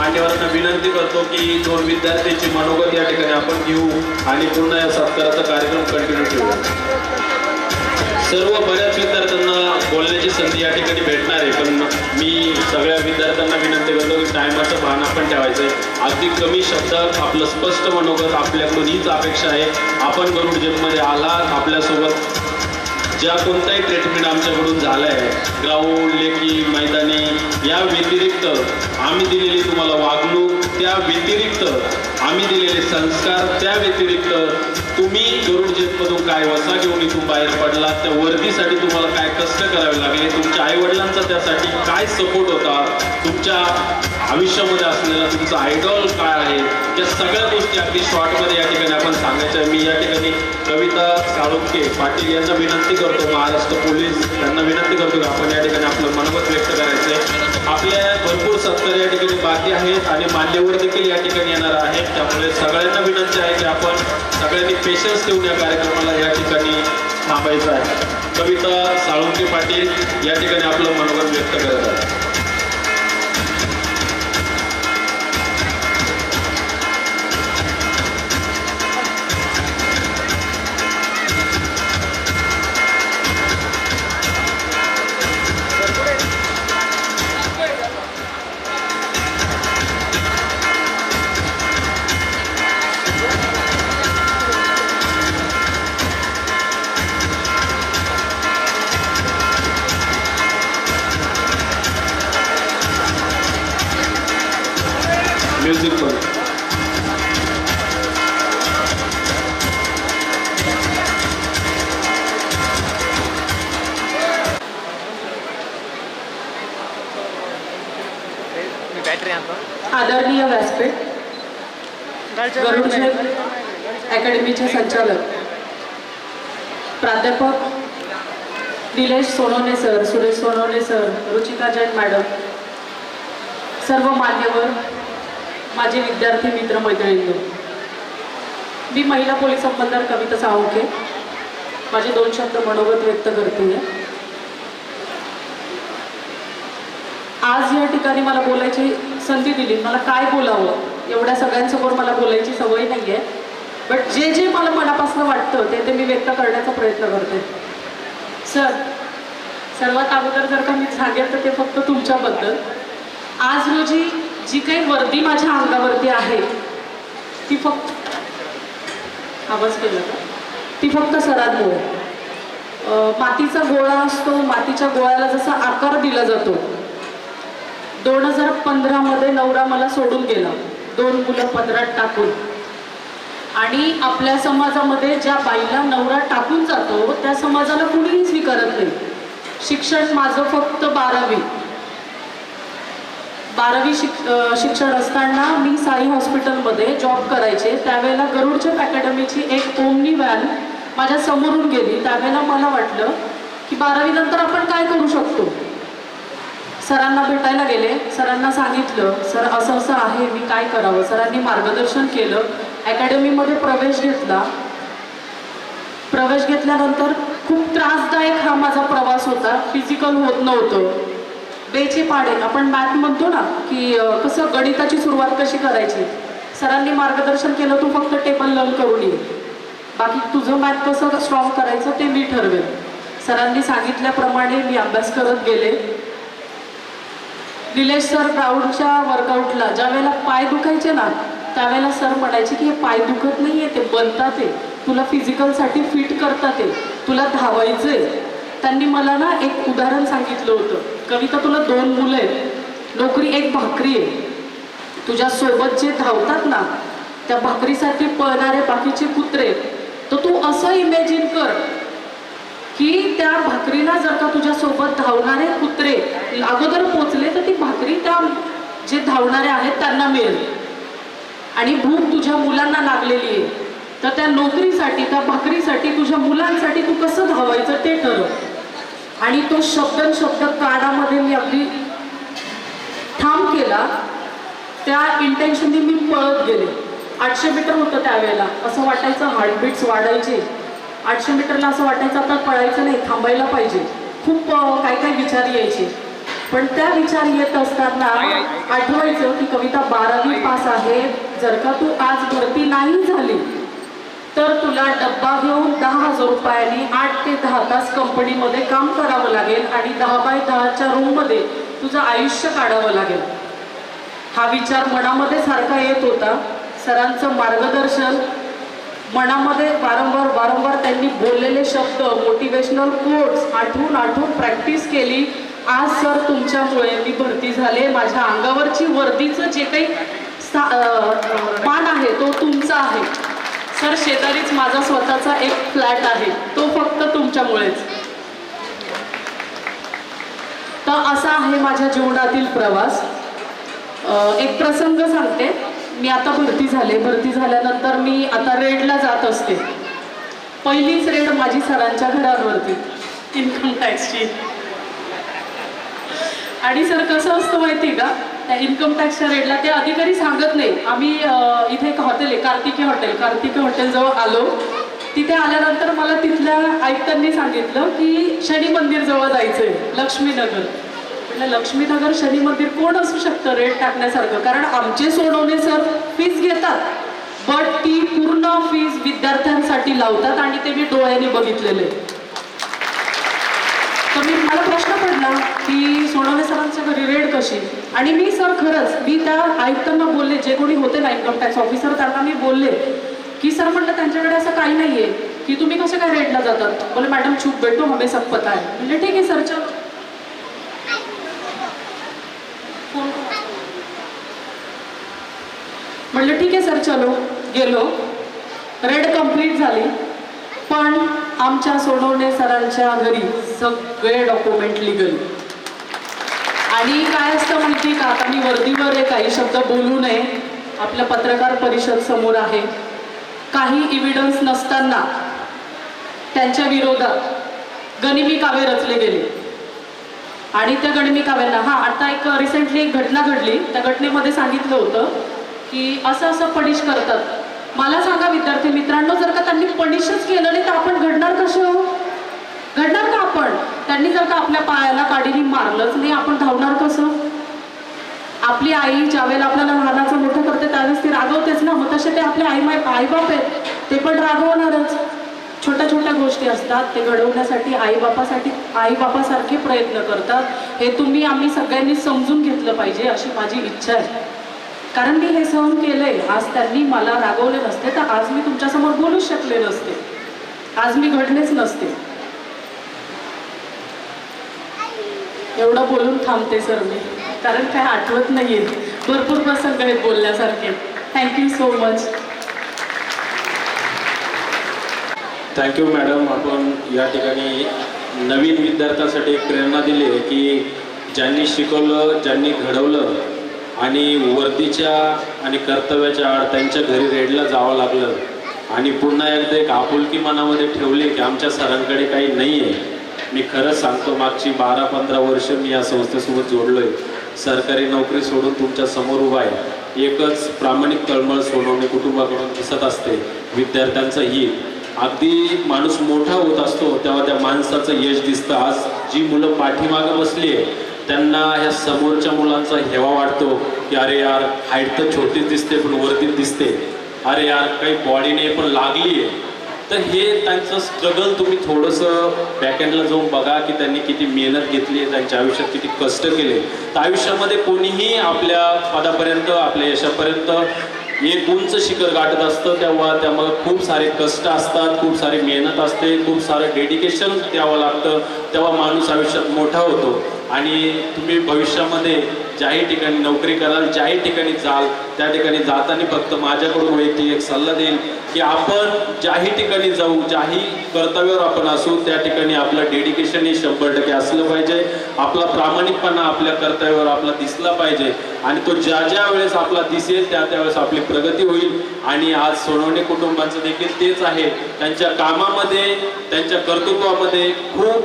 मान्यवरांना विनंती करतो की दोन विद्यार्थ्यांची मनोगत या ठिकाणी आपण घेऊ आणि पूर्ण या सत्काराचा कार्यक्रम कंटिन्यू ठेवू. सर्व बऱ्याच विद्यार्थ्यांना बोलण्याची संधी या ठिकाणी भेटणार आहे पण मी सगळ्या विद्यार्थ्यांना विनंती करतो की टायमाचं भान आपण ठेवायचं आहे अगदी कमी शब्दात आपलं स्पष्ट मनोगत आपल्याकडून हीच अपेक्षा आहे. आपण गरुड जेममध्ये आलात आपल्यासोबत ज्या कोणताही ट्रीटमेंट आमच्याकडून झालं आहे ग्राउंड लेखी मैदानी या व्यतिरिक्त आम्ही दिलेली तुम्हाला वागणूक त्या व्यतिरिक्त आम्ही दिलेले संस्कार त्या व्यतिरिक्त तुम्ही गरुड जेतमधून काय वसा घेऊन इथून बाहेर पडला त्या वर्दीसाठी तुम्हाला काय कष्ट करावे लागले? तुमच्या आईवडिलांचा त्यासाठी काय सपोर्ट होता? तुमच्या आयुष्यामध्ये असलेला तुमचा आयडॉल काय आहे? त्या सगळ्या गोष्टी अगदी शॉर्टमध्ये या ठिकाणी आपण सांगायच्या. मी या ठिकाणी कविता साळुंके पाटील यांना विनंती करतो. महाराष्ट्र पोलीस यांना विनंती करतो की आपण या ठिकाणी आपलं मनोगत व्यक्त करायचं. आहे आपल्या भरपूर सत्कार या ठिकाणी बाकी आहेत आणि मान्यवर देखील या ठिकाणी येणार आहेत. त्यामुळे सगळ्यांना विनंती आहे की आपण सगळ्यांनी पेशन्स ठेवून या कार्यक्रमाला या ठिकाणी थांबायचं आहे. कविता साळुंके पाटील या ठिकाणी आपलं मनोगत व्यक्त करत आहेत. म्युझिक पण. मी बॅटरी आणतो. आदरणीय व्यासपीठ गरुडचे अकॅडमीचे संचालक प्राध्यापक Nilesh Sonawane sir Suresh Sonawane sir Ruchita Jain madam सर्व मान्यवर माझे विद्यार्थी मित्र मैत्रिणींनो मी महिला पोलीस अंमलदार कविता साळुंके माझे दोन शब्द मनोगत व्यक्त करते आज या ठिकाणी मला बोलायची संधी दिली. मला काय बोलावं एवढ्या सगळ्यांसमोर मला बोलायची सवय नाही आहे बट जे जे मला मनापासून वाटतं ते ते मी व्यक्त करण्याचा प्रयत्न करते. सर सर्वात अगोदर जर का मी सांगेल तर ते फक्त तुमच्याबद्दल. आज रोजी जी काही वर्दी माझ्या अंगावरती आहे ती फक्त आवाज केला का? ती फक्त सरांमुळे. मातीचा गोळा असतो मातीच्या गोळ्याला जसा आकार दिला जातो. दोन हजार पंधरामध्ये नवरा मला सोडून गेला. दोन मुलं पदरात टाकून. आणि आपल्या समाजामध्ये ज्या बाईला नवरा टाकून जातो त्या समाजाला कुणीही स्वीकारत नाही. शिक्षण माझं फक्त बारावी. बारावी शिक शिक्षण असताना मी साई हॉस्पिटलमध्ये जॉब करायचे. त्यावेळेला गरुडचेप अकॅडमीची एक ओमनी व्हॅन माझ्या समोरून गेली. त्यावेळेला मला वाटलं की बारावीनंतर आपण काय करू शकतो? सरांना भेटायला गेले. सरांना सांगितलं सर असं असं आहे मी काय करावं? सरांनी मार्गदर्शन केलं. अकॅडमीमध्ये प्रवेश घेतला. प्रवेश घेतल्यानंतर खूप त्रासदायक हा माझा प्रवास होता. फिजिकल होत नव्हतं. बेचे पाडे. आपण मॅथ म्हणतो ना की कसं गणिताची सुरुवात कशी करायची? सरांनी मार्गदर्शन केलं तू फक्त टेबल लर्न करून ये. बाकी तुझं मॅथ कसं स्ट्रॉंग करायचं ते मी ठरवेल सरांनी सांगितल्याप्रमाणे मी अभ्यास करत गेले. निलेश सर ग्राउंडच्या वर्कआउटला ज्या वेळेला पाय दुखायचे ना त्यावेळेला सर म्हणायचे की हे पाय दुखत नाहीये ते बनतात ते तुला फिजिकलसाठी फिट करतात ते तुला धावायचंय. त्यांनी मला ना एक उदाहरण सांगितलं होतं. कविता तुला दोन मुलं आहेत. नोकरी एक भाकरी आहे. तुझ्या सोबत जे धावतात ना त्या भाकरीसाठी पळणारे बाकीचे कुत्रे तर तू असं इमॅजिन कर की त्या भाकरीला जर का तुझ्या सोबत धावणारे कुत्रे अगोदर पोचले तर ती भाकरी त्या जे धावणारे आहेत त्यांना मिळेल. आणि भूक तुझ्या मुलांना लागलेली आहे. तर त्या नोकरीसाठी त्या भाकरीसाठी तुझ्या मुलांसाठी तू कसं धावायचं ते ठरव. आणि तो शब्द शब्द कानामध्ये मी अगदी ठाम केला. त्या इंटेन्शननी मी पळत गेले. आठशे मीटर होतं त्यावेळेला. असं वाटायचं हार्टबीट्स वाढायचे. आठशे मीटरला असं वाटायचं आता पळायचं नाही थांबायला पाहिजे. खूप काय काय विचार यायचे. पण त्या विचार येत असताना आठवायचं की कविता बा आहे. जर का तू आज भरती नाही झाली तर तुला डब्बा घेऊन दहा हजार रुपयांनी आठ ते दहा तास कंपनीमध्ये काम करावं लागेल आणि दहा बाय दहाच्या रूममध्ये तुझं आयुष्य काढावं लागेल. हा विचार मनामध्ये सारखा येत होता. सरांचं मार्गदर्शन मनामध्ये वारंवार वारंवार त्यांनी बोललेले शब्द मोटिवेशनल कोट्स आठवून आठवून प्रॅक्टिस केली. आज सर तुमच्यामुळे मी भरती झाले. माझ्या अंगावरची वर्दीचं जे काही सा पान मान आहे तो तुमचा आहे. सर शेजारीच माझा स्वतःचा एक फ्लॅट आहे. तो फक्त तुमच्यामुळेच. तर असा आहे माझ्या जीवनातील प्रवास. एक प्रसंग सांगते. मी आता भरती झाले. भरती झाल्यानंतर मी आता रेडला जात असते. पहिलीच रेड माझी सरांच्या घरावरती. इन्कम टॅक्सची. आणि सर कसं असतं माहिती का? त्या इन्कम टॅक्सच्या रेटला ते अधिकारी सांगत नाही. आम्ही इथे एक हॉटेल आहे कार्तिकी हॉटेल कार्तिकी हॉटेलजवळ आलो. तिथे आल्यानंतर मला तिथल्या आयुक्तांनी सांगितलं की शनी मंदिर जवळ जायचंय लक्ष्मीनगर. म्हटलं लक्ष्मीनगर शनी मंदिर कोण असू शकतं रेट टाकण्यासारखं? कारण आमचे सोडवणे सर फीस घेतात. बट ती पूर्ण फीस विद्यार्थ्यांसाठी लावतात आणि ते मी डोळ्याने बघितलेले. तर मी मला प्रश्न की सोनवणे सरांच्या घरी रेड कशी? आणि मी सर खरंच मी त्या आयुक्तांना बोलले जे कोणी होते ना इन्कम टॅक्स ऑफिसर त्यांना मी बोलले की सर म्हटलं त्यांच्याकडे असं काही नाही आहे की तुम्ही कसे काय रेडला जातात बोले मॅडम छूप भेटो हमे सब पता आहे म्हणजे ठीक आहे सर म्हटलं म्हणलं ठीक आहे सर चलो. गेलो. रेड कंप्लीट झाली. पण आमच्या सोडवणे सरांच्या घरी सगळे डॉक्युमेंट लिगल आणि काय असतं माहिती का? आता मी वर्दीवर आहे काही शब्द बोलू नये. आपल्या पत्रकार परिषद समोर आहे. काही इव्हिडन्स नसताना त्यांच्या विरोधात गणिमी काव्य रचले गेले. आणि त्या गणिमी काव्यांना हा आता एक रिसेंटली एक घटना घडली. त्या घटनेमध्ये सांगितलं होतं की असं असं पनिश करतात. मला सांगा विद्यार्थी मित्रांनो जर का त्यांनी पनिशच केलं नाही तर आपण घडणार कसे हो? घडणार का आपण? त्यांनी जर का आपल्या पायाला काडीने मारलंच नाही आपण धावणार कसं? आपली आई ज्यावेळेला आपल्याला लहानाचं मोठं करते त्यावेळेस ती रागवतेच ना. मग तसे ते आपले आई माय आईबाप आहेत. ते पण रागवणारच. छोट्या छोट्या गोष्टी असतात ते घडवण्यासाठी आईबापासाठी आईबापासारखे प्रयत्न करतात. हे तुम्ही आम्ही सगळ्यांनी समजून घेतलं पाहिजे अशी माझी इच्छा आहे. कारण मी हे सहन केलंय. आज त्यांनी मला रागवले नसते तर आज मी तुमच्यासमोर बोलूच शकले नसते. आज मी घडलेच नसते. एवढं बोलून थांबते सर मी. कारण काय आठवत नाही आहे भरपूर प्रसंग आहेत बोलण्यासारखे thank you so much thank you madam आपण या ठिकाणी नवीन विद्यार्थ्यांसाठी प्रेरणा दिली आहे की ज्यांनी शिकवलं ज्यांनी घडवलं आणि वर्दीच्या आणि कर्तव्याच्या आड त्यांच्या घरी रेडला जावं लागलं. आणि पुन्हा एकदा एक आपुलकी मनामध्ये ठेवली की आमच्या सरांकडे काही नाही आहे मी खरंच सांगतो मागची बारा पंधरा वर्ष मी या संस्थेसोबत जोडलो आहे सरकारी नोकरी सोडून तुमच्यासमोर उभा आहे. एकच प्रामाणिक तळमळ सोडवणे कुटुंबाकडून दिसत असते विद्यार्थ्यांचं हित अगदी माणूस मोठा होत असतो तेव्हा त्या माणसाचं यश दिसतं. आज जी मुलं पाठीमागं बसली आहे त्यांना ह्या समोरच्या मुलांचा हेवा वाटतो की अरे यार हाईट तर छोटीच दिसते पण वरतीच दिसते. अरे यार काही बॉडीने पण लागली आहे तर हे त्यांचं स्ट्रगल तुम्ही थोडंसं बॅकएंडला जाऊन बघा की त्यांनी किती मेहनत घेतली आहे त्यांच्या आयुष्यात किती कष्ट केले. तर आयुष्यामध्ये कोणीही आपल्या पदापर्यंत आपल्या यशापर्यंत एक उंच शिखर गाठत असतं. तेव्हा त्यामध्ये खूप सारे कष्ट असतात खूप सारी मेहनत असते खूप सारं डेडिकेशन द्यावं लागतं. तेव्हा माणूस आयुष्यात मोठा होतो. आणि तुम्ही भविष्यामध्ये ज्याही ठिकाणी नोकरी कराल ज्याही ठिकाणी जाल त्या ठिकाणी जाताना फक्त माझ्याकडून वैयक्तिक एक सल्ला देईल की आपण ज्याही ठिकाणी जाऊ ज्याही कर्तव्यावर आपण असू त्या ठिकाणी आपलं डेडिकेशन हे शंभर टक्के असलं पाहिजे. आपला प्रामाणिकपणा आपल्या कर्तव्यावर आपला दिसला पाहिजे. आणि तो ज्या ज्या वेळेस आपला दिसेल त्या त्यावेळेस आपली प्रगती होईल. आणि आज सोनवणे कुटुंबाचं देखील तेच आहे. त्यांच्या कामामध्ये त्यांच्या कर्तृत्वामध्ये खूप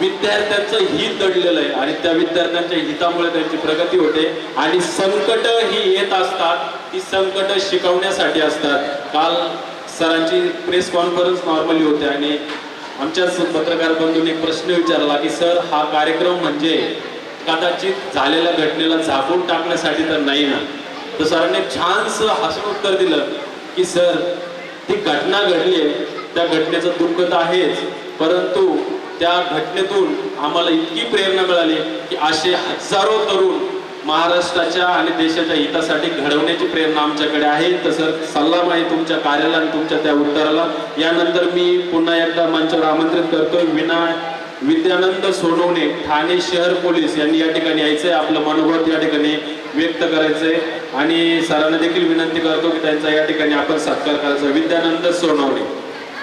विद्यार्थ्यांचं हित दडलेलं आहे. आणि त्या विद्यार्थ्यांच्या हितामुळे त्यांची प्रगती होते. आणि संकट ही येत असतात. ती संकट शिकवण्यासाठी असतात. काल सरांची प्रेस कॉन्फरन्स नॉर्मली होते. आणि आमच्याच पत्रकार बंधूंनी एक प्रश्न विचारला की सर हा कार्यक्रम म्हणजे कदाचित झालेल्या घटनेला झाकून टाकण्यासाठी तर नाही ना? तर सरांनी छानसं हसून उत्तर दिलं की सर ती घटना घडली आहे. त्या घटनेचं दुःख तर आहेच. परंतु त्या घटनेतून आम्हाला इतकी प्रेरणा मिळाली की असे हजारो तरुण महाराष्ट्राच्या आणि देशाच्या हितासाठी घडवण्याची प्रेरणा आमच्याकडे आहे. तसं सल्लाम आहे तुमच्या कार्याला आणि तुमच्या त्या उत्तराला यानंतर मी पुन्हा एकदा मंचावर आमंत्रित करतोय विना विद्यानंद सोनवणे ठाणे शहर पोलीस यांनी या ठिकाणी यायचंय. आपलं मनोगत या ठिकाणी व्यक्त करायचंय. आणि सरांना देखील विनंती करतो की त्यांचा या ठिकाणी आपण सत्कार करायचा. विद्यानंद सोनवणे.